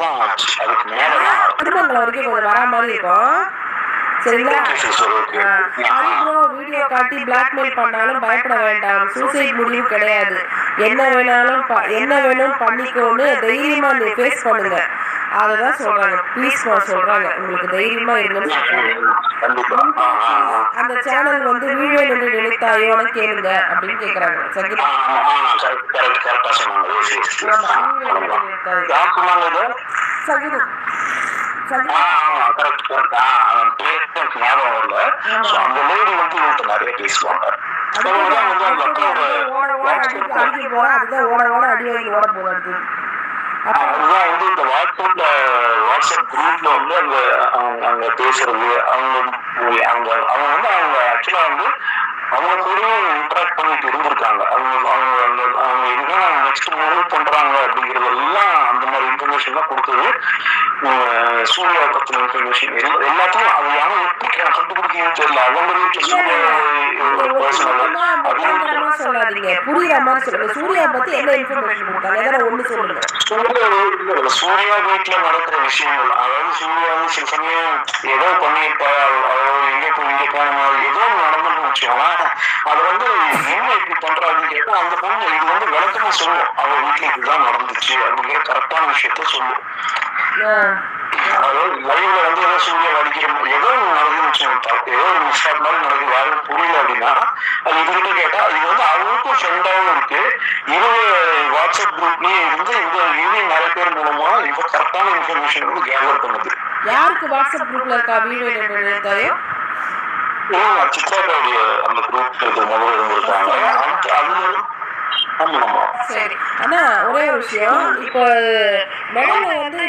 தான் ஆச்சு அதுக்கு மேல திருமங்கலம் வரைக்கும் கொஞ்சம் வரா மாதிரி இருக்கும் சரிங்களா ஓகே அப்புறம் வீடியோ காட்டி பிளாக்மெயில் பண்ணாலும் பயப்பட வேண்டாம் சூசைட் முடிவு கிடையாது என்ன வேணாலும் என்ன வேணும் பண்ணிக்கோன்னு தைரியமா நீ ஃபேஸ் பண்ணுங்க அததான் சொல்றாங்க ப்ளீஸ்மா சொல்றாங்க உங்களுக்கு தைரியமா இருங்கன்னு. அந்த சேனல் வந்து என்று நினைத்தாயோன்னு கேளுங்க அப்படின்னு கேக்குறாங்க ஆ, ஞாபகம் வரல. அந்த lady வந்து நிறைய பேசுவாங்க. அவங்க வந்து அதுதான் வந்து இந்த வாட்ஸ்அப்ல வாட்ஸ்அப் குரூப்ல வந்து அந்த அவங்க அங்க பேசுறது அவங்க அவங்க அவங்க வந்து அவங்க ஆக்சுவலா வந்து அவங்க கூடயும் இன்டராக்ட் பண்ணிட்டு இருந்திருக்காங்க அவங்க அவங்க நெக்ஸ்ட் மூவ் பண்றாங்க அப்படிங்கறது எல்லாம் அந்த மாதிரி இன்ஃபர்மேஷன் தான் உம், சூர்யா பத்தின இன்ஃபர்மேஷன் எல்லாத்தையும் அது யாரும் எப்படி கண்டுபிடிக்கணும் தெரியல. அவங்க வீட்டுல சூர்யா பர்சனல் முட்டாள்தனமா சொல்லாதீங்க. புரியுற மாதிரி சொல்லுங்க. சூர்யா பத்தி என்ன இன்ஃபர்மேஷன் கொடுத்தாங்க ஏதாவது ஒண்ணு சொல்லுங்க. சூர்யா வீட்டுல சூர்யா வீட்டுல நடக்கிற விஷயங்கள். அதாவது சூர்யா வந்து சில சமயம் ஏதோ பண்ணியிருப்பா அதாவது எங்க போய் இங்க போனோமா ஏதோ ஒண்ணு நடந்துன்னு வச்சுக்கோங்களேன். அது வந்து பண்றா அப்படின்னு கேட்டா அந்த பொண்ணு இது வந்து விளக்கமா சொல்லும். அவ வீட்டுல இதுதான் நடந்துச்சு அப்படிங்கிற கரெக்டான விஷயத்த சொல்லும். அதாவது லைவ்ல வந்து ஏதோ சூர்யா அடிக்கிற ஏதோ நடக்குதுன்னு வச்சுக்கோங்க. ஏதோ ஒரு மிஸ்டாப் மாதிரி நடக்குது யாரும் புரியல அப்படின்னா அது இவர்கிட்ட கேட்டா இது வந்து அவங்களுக்கும் ஃப்ரெண்டாவும் இருக்கு. இவங்க வாட்ஸ்அப் குரூப்லயே இருந்து இந்த இவங்க நிறைய பேர் மூலமா இவ கரெக்டான இன்ஃபர்மேஷன் வந்து கேதர் பண்ணுது. யாருக்கு வாட்ஸ்அப் குரூப்ல இருக்கா? வீடியோ நினைத்தாயோ அந்த குரூப் முதல்ல இருந்திருக்காங்க. சரி. ஆனா ஒரே விஷயம். இப்போ நடுவில் வந்து